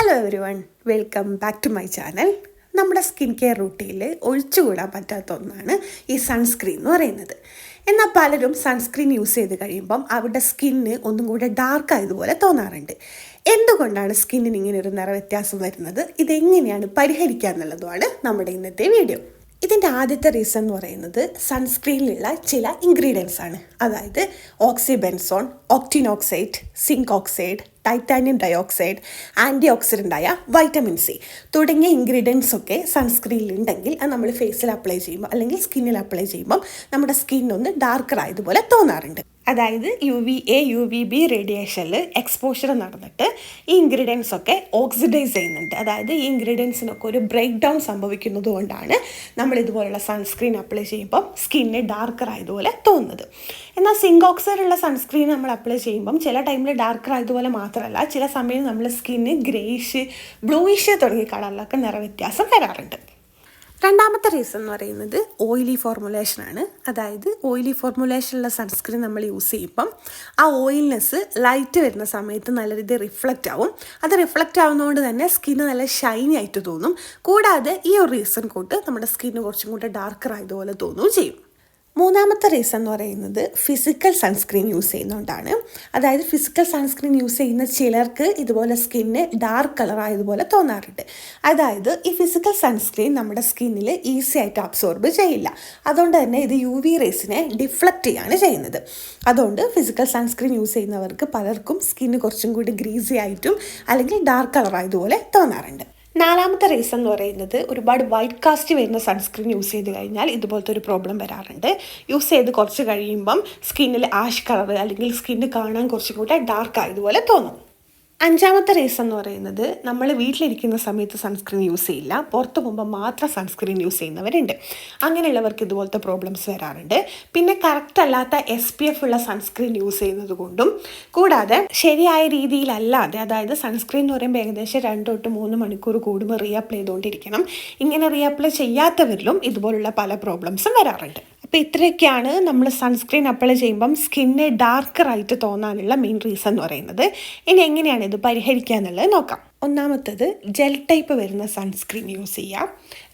Hello everyone welcome back to my channel നമ്മുടെ skin care റൂട്ടീനിൽ ഒഴിച്ചുകൂടാൻ പറ്റാത്ത ഒന്നാണ് ഈ സൺസ്ക്രീൻ എന്ന് പറയുന്നത്. എന്നാൽ പലരും സൺസ്ക്രീൻ യൂസ് ചെയ്ത് കഴിയുമ്പം അവരുടെ സ്കിന്ന് ഒന്നും കൂടെ ഡാർക്ക് ആയതുപോലെ തോന്നാറുണ്ട്. എന്തുകൊണ്ടാണ് സ്കിന്നിന് ഇങ്ങനെ ഒരു നിറവ്യത്യാസം വരുന്നത്? ഇതെങ്ങനെയാണ് പരിഹരിക്കുക എന്നുള്ളതുമാണ് നമ്മുടെ ഇന്നത്തെ വീഡിയോ ഇതിന്റെ ആദ്യത്തെ റീസൺ എന്ന് പറയുന്നത് സൺസ്ക്രീനിലുള്ള ചില ഇൻഗ്രീഡിയൻസ് ആണ്. അതായത് oxybenzone octinoxide zinc oxide titanium dioxide anti ഓക്സിഡന്റായ vitamin C തുടങ്ങിയ ഇൻഗ്രീഡിയൻസ് ഒക്കെ സൺസ്ക്രീനിൽ ഉണ്ടെങ്കിൽ അത് നമ്മൾ ഫേസിൽ അപ്ലൈ ചെയ്യുമ്പോൾ അല്ലെങ്കിൽ സ്കിന്നിൽ അപ്ലൈ ചെയ്യുമ്പോൾ നമ്മുടെ സ്കിന്നൊന്ന് ഡാർക്കർ ആയതുപോലെ തോന്നാറുണ്ട്. അതായത് U V A U V B റേഡിയേഷനിൽ exposure നടന്നിട്ട് ഈ ഇൻഗ്രീഡിയൻസ് ഒക്കെ ഓക്സിഡൈസ് ചെയ്യുന്നുണ്ട്. അതായത് ഈ ഇൻഗ്രീഡിയൻസിനൊക്കെ ഒരു ബ്രേക്ക് ഡൗൺ സംഭവിക്കുന്നത് കൊണ്ടാണ് നമ്മൾ ഇതുപോലുള്ള സൺസ്ക്രീൻ അപ്ലൈ ചെയ്യുമ്പം സ്കിന്നിന് ഡാർക്കർ ആയതുപോലെ തോന്നുന്നത്. എന്നാൽ സിങ്ക് ഓക്സൈഡ് ഉള്ള സൺസ്ക്രീൻ നമ്മൾ അപ്ലൈ ചെയ്യുമ്പം ചില ടൈമിൽ ഡാർക്കർ ആയതുപോലെ മാത്രമല്ല ചില സമയം നമ്മൾ സ്കിന്ന് ഗ്രേഷ് ബ്ലൂയിഷ് തുടങ്ങിയ കളറിലൊക്കെ നിറവ്യത്യാസം വരാറുണ്ട്. രണ്ടാമത്തെ റീസൺ എന്ന് പറയുന്നത് ഓയിലി ഫോർമുലേഷനാണ് അതായത് ഓയിലി ഫോർമുലേഷനുള്ള സൺസ്ക്രീൻ നമ്മൾ യൂസ് ചെയ്യുമ്പം ആ ഓയിൽനെസ് ലൈറ്റ് വരുന്ന സമയത്ത് നല്ല രീതിയിൽ റിഫ്ലക്റ്റ് ആവും. അത് റിഫ്ലക്റ്റ് ആവുന്നതുകൊണ്ട് തന്നെ സ്കിന്ന് നല്ല ഷൈനി ആയിട്ട് തോന്നും. കൂടാതെ ഈ ഒരു റീസൺ കൊണ്ട് നമ്മുടെ സ്കിന്ന് കുറച്ചും കൂടെ ഡാർക്കർ ആയതുപോലെ തോന്നുകയും ചെയ്യും. മൂന്നാമത്തെ റീസൺ എന്ന് പറയുന്നത് ഫിസിക്കൽ സൺസ്ക്രീൻ യൂസ് ചെയ്യുന്നതുകൊണ്ടാണ് അതായത് ഫിസിക്കൽ സൺസ്ക്രീൻ യൂസ് ചെയ്യുന്ന ചിലർക്ക് ഇതുപോലെ സ്കിന്ന് ഡാർക്ക് കളർ ആയതുപോലെ തോന്നാറുണ്ട്. അതായത് ഈ ഫിസിക്കൽ സൺസ്ക്രീൻ നമ്മുടെ സ്കിന്നിൽ ഈസി ആയിട്ട് അബ്സോർബ് ചെയ്യില്ല. അതുകൊണ്ട് തന്നെ ഇത് യു വി റേസിനെ ഡിഫ്ലക്റ്റ് ചെയ്യാണ് ചെയ്യുന്നത്. അതുകൊണ്ട് ഫിസിക്കൽ സൺസ്ക്രീൻ യൂസ് ചെയ്യുന്നവർക്ക് പലർക്കും സ്കിന്ന് കുറച്ചും കൂടി ഗ്രീസി ആയിട്ടും അല്ലെങ്കിൽ ഡാർക്ക് കളർ ആയതുപോലെ തോന്നാറുണ്ട്. നാലാമത്തെ റീസൺ എന്ന് പറയുന്നത് ഒരുപാട് വൈറ്റ് കാസ്റ്റ് വരുന്ന സൺസ്ക്രീൻ യൂസ് ചെയ്ത് കഴിഞ്ഞാൽ ഇതുപോലത്തെ ഒരു പ്രോബ്ലം വരാറുണ്ട്. യൂസ് ചെയ്ത് കുറച്ച് കഴിയുമ്പം സ്കിന്നിൽ ആഷ് കളർ അല്ലെങ്കിൽ സ്കിന്ന് കാണാൻ കുറച്ചും കൂടെ ഡാർക്ക് ആയതുപോലെ തോന്നും. അഞ്ചാമത്തെ റീസൺ എന്ന് പറയുന്നത് നമ്മൾ വീട്ടിലിരിക്കുന്ന സമയത്ത് സൺസ്ക്രീൻ യൂസ് ചെയ്യില്ല. പുറത്ത് പോകുമ്പോൾ മാത്രം സൺസ്ക്രീൻ യൂസ് ചെയ്യുന്നവരുണ്ട്. അങ്ങനെയുള്ളവർക്ക് ഇതുപോലത്തെ പ്രോബ്ലംസ് വരാറുണ്ട്. പിന്നെ കറക്റ്റ് അല്ലാത്ത എസ് പി എഫ് ഉള്ള സൺസ്ക്രീൻ യൂസ് ചെയ്യുന്നത് കൊണ്ടും കൂടാതെ ശരിയായ രീതിയിലല്ലാതെ അതായത് സൺസ്ക്രീൻ എന്ന് പറയുമ്പോൾ ഏകദേശം രണ്ട് തൊട്ട് മൂന്ന് മണിക്കൂർ കൂടുമ്പോൾ റീഅപ്ലൈ ചെയ്തുകൊണ്ടിരിക്കണം. ഇങ്ങനെ റീഅപ്ലൈ ചെയ്യാത്തവരിലും ഇതുപോലുള്ള പല പ്രോബ്ലംസും വരാറുണ്ട്. അപ്പോൾ ഇത്രയൊക്കെയാണ് നമ്മൾ സൺസ്ക്രീൻ അപ്ലൈ ചെയ്യുമ്പം സ്കിന്നെ ഡാർക്കറായിട്ട് തോന്നാനുള്ള മെയിൻ റീസൺ എന്ന് പറയുന്നത്. ഇനി എങ്ങനെയാണ് ഇത് പരിഹരിക്കുക എന്നുള്ളത് നോക്കാം. ഒന്നാമത്തത് ജെൽ ടൈപ്പ് വരുന്ന സൺസ്ക്രീൻ യൂസ് ചെയ്യാം.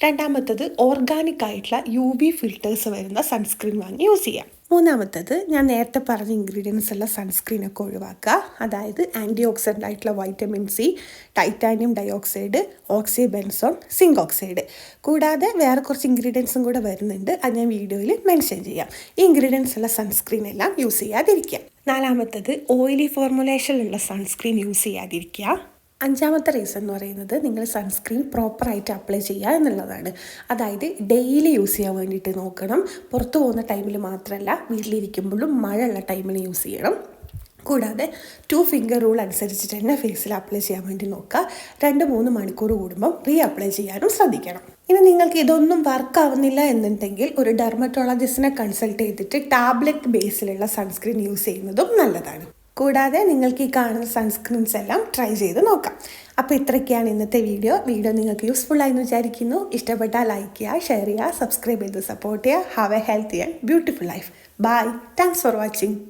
രണ്ടാമത്തത് ഓർഗാനിക് ആയിട്ടുള്ള യു വി ഫിൽറ്റേഴ്സ് വരുന്ന സൺസ്ക്രീൻ വാങ്ങി യൂസ് ചെയ്യാം. മൂന്നാമത്തത് ഞാൻ നേരത്തെ പറഞ്ഞ ഇൻഗ്രീഡിയൻസ് ഉള്ള സൺസ്ക്രീനൊക്കെ ഒഴിവാക്കുക. അതായത് ആന്റി ഓക്സിഡന്റ് ആയിട്ടുള്ള vitamin C titanium dioxide oxybenzone zinc oxide കൂടാതെ വേറെ കുറച്ച് ഇൻഗ്രീഡിയൻസും കൂടെ വരുന്നുണ്ട്. അത് ഞാൻ വീഡിയോയിൽ മെൻഷൻ ചെയ്യാം. ഈ ഇൻഗ്രീഡിയൻസ് ഉള്ള സൺസ്ക്രീൻ എല്ലാം യൂസ് ചെയ്യാതിരിക്കുക. നാലാമത്തത് ഓയിലി ഫോർമുലേഷനിലുള്ള സൺസ്ക്രീൻ യൂസ് ചെയ്യാതിരിക്കുക. അഞ്ചാമത്തെ റീസൺ എന്ന് പറയുന്നത് നിങ്ങൾ സൺസ്ക്രീൻ പ്രോപ്പറായിട്ട് അപ്ലൈ ചെയ്യുക എന്നുള്ളതാണ്. അതായത് ഡെയിലി യൂസ് ചെയ്യാൻ വേണ്ടിയിട്ട് നോക്കണം. പുറത്തു പോകുന്ന ടൈമിൽ മാത്രമല്ല വീട്ടിലിരിക്കുമ്പോഴും മഴയുള്ള ടൈമിൽ യൂസ് ചെയ്യണം. കൂടാതെ ടു ഫിംഗർ റൂൾ അനുസരിച്ചിട്ട് തന്നെ ഫേസിൽ അപ്ലൈ ചെയ്യാൻ വേണ്ടി നോക്കുക. രണ്ട് മൂന്ന് മണിക്കൂർ കൂടുമ്പം റീ അപ്ലൈ ചെയ്യാനും ശ്രദ്ധിക്കണം. ഇനി നിങ്ങൾക്ക് ഇതൊന്നും വർക്ക് ആവുന്നില്ല എന്നുണ്ടെങ്കിൽ ഒരു ഡെർമറ്റോളജിസ്റ്റിനെ കൺസൾട്ട് ചെയ്തിട്ട് ടാബ്ലറ്റ് ബേസിലുള്ള സൺസ്ക്രീൻ യൂസ് ചെയ്യുന്നതും നല്ലതാണ്. കൂടാതെ നിങ്ങൾക്ക് ഈ കാണുന്ന സൺസ്ക്രീൻസ് എല്ലാം ട്രൈ ചെയ്ത് നോക്കാം. അപ്പോൾ ഇത്രയൊക്കെയാണ് ഇന്നത്തെ വീഡിയോ വീഡിയോ നിങ്ങൾക്ക് യൂസ്ഫുൾ ആയി എന്ന് വിചാരിക്കുന്നു. ഇഷ്ടപ്പെട്ടാൽ ലൈക്ക് ചെയ്യുക ഷെയർ ചെയ്യുക സബ്സ്ക്രൈബ് ചെയ്ത് സപ്പോർട്ട് ചെയ്യുക. Have a healthy and beautiful life bye thanks for watching